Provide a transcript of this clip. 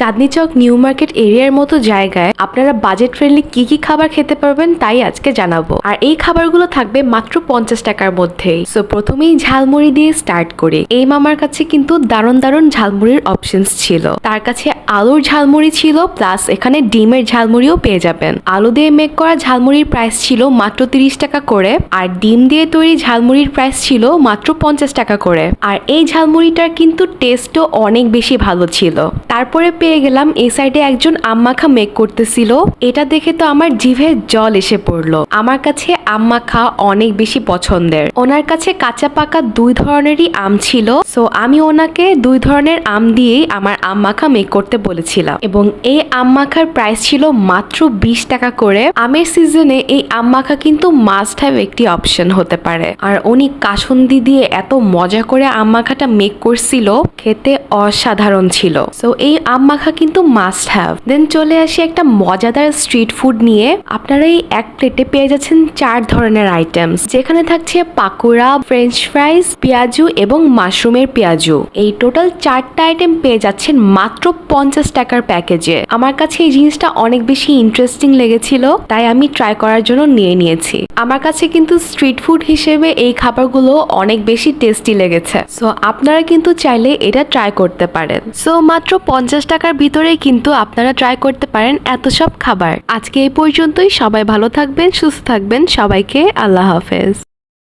Chandni Chowk new market এরিয়ার মতো জায়গায় আপনারা বাজেট ফ্রেন্ডলি কি কি খাবার খেতে পারবেন তাই আজকে জানাব। আর এই খাবারগুলো থাকবে মাত্র পঞ্চাশ টাকার মধ্যেই। সো প্রথমেই ঝালমুড়ি দিয়ে স্টার্ট করি। এই মামার কাছে কিন্তু দারুণ দারুণ ঝালমুড়ির অপশনস ছিল। তার কাছে আলুর ঝালমুড়ি ছিল প্লাস এখানে ডিমের ঝালমুড়িও পেয়ে যাবেন। আলু দিয়ে মেক করা ঝালমুড়ির প্রাইস ছিল মাত্র তিরিশ টাকা করে, আর ডিম দিয়ে তৈরি ঝালমুড়ির প্রাইস ছিল মাত্র পঞ্চাশ টাকা করে। আর এই ঝালমুড়িটার কিন্তু টেস্টও অনেক বেশি ভালো ছিল। তারপরে পেয়ে গেলাম, এই সাইডে একজন আম্মাখা মেক করতেছিল। এটা দেখে তো আমার জিভে জল এসে পড়ল। আমার কাছে আম্মাখা অনেক বেশি পছন্দের। ওনার কাছে কাঁচা পাকা দুই ধরনেরই আম ছিল। সো আমি ওনাকে দুই ধরনের আম দিয়েই আমার আম মাখা মেক করতে বলেছিলাম। এবং এই আম মাখার প্রাইস ছিল মাত্র বিশ টাকা করে। আমের সিজনে এই আম মাখা কিন্তু মাস্ট হ্যাভ একটি অপশন হতে পারে। আর উনি কাসুন্দি দিয়ে এত মজা করে আম মাখাটা মেক করছিল, খেতে অসাধারণ ছিল। সো এই আম মাখা কিন্তু মাস্ট হ্যাভ দেন চলে আসি একটা মজাদার স্ট্রিট ফুড নিয়ে। আপনারা এই এক প্লেটে পেয়ে যাচ্ছেন চার ধরনের আইটেমস যেখানে থাকছে পাকোড়া ফ্রেঞ্চ ফ্রাইস পেঁয়াজু এবং মাশরুমের পেঁয়াজু। এই টোটাল চারটা আইটেম পেয়ে যাচ্ছেন মাত্র পঞ্চাশ টাকার প্যাকেজে আমার কাছে এই জিনিসটা অনেক বেশি ইন্টারেস্টিং লেগেছিল, তাই আমি ট্রাই করার জন্য নিয়ে নিয়েছি। আমার কাছে কিন্তু স্ট্রিট ফুড হিসেবে এই খাবারগুলো অনেক বেশি টেস্টি লেগেছে। সো আপনারা কিন্তু চাইলে এটা ট্রাই করতে পারেন। সো মাত্র পঞ্চাশ টাকার ভিতরে কিন্তু আপনারা ট্রাই করতে পারেন এত সব খাবার। আজকে এই পর্যন্তই, সবাই ভালো থাকবেন, সুস্থ থাকবেন, সবাইকে আল্লাহ হাফেজ।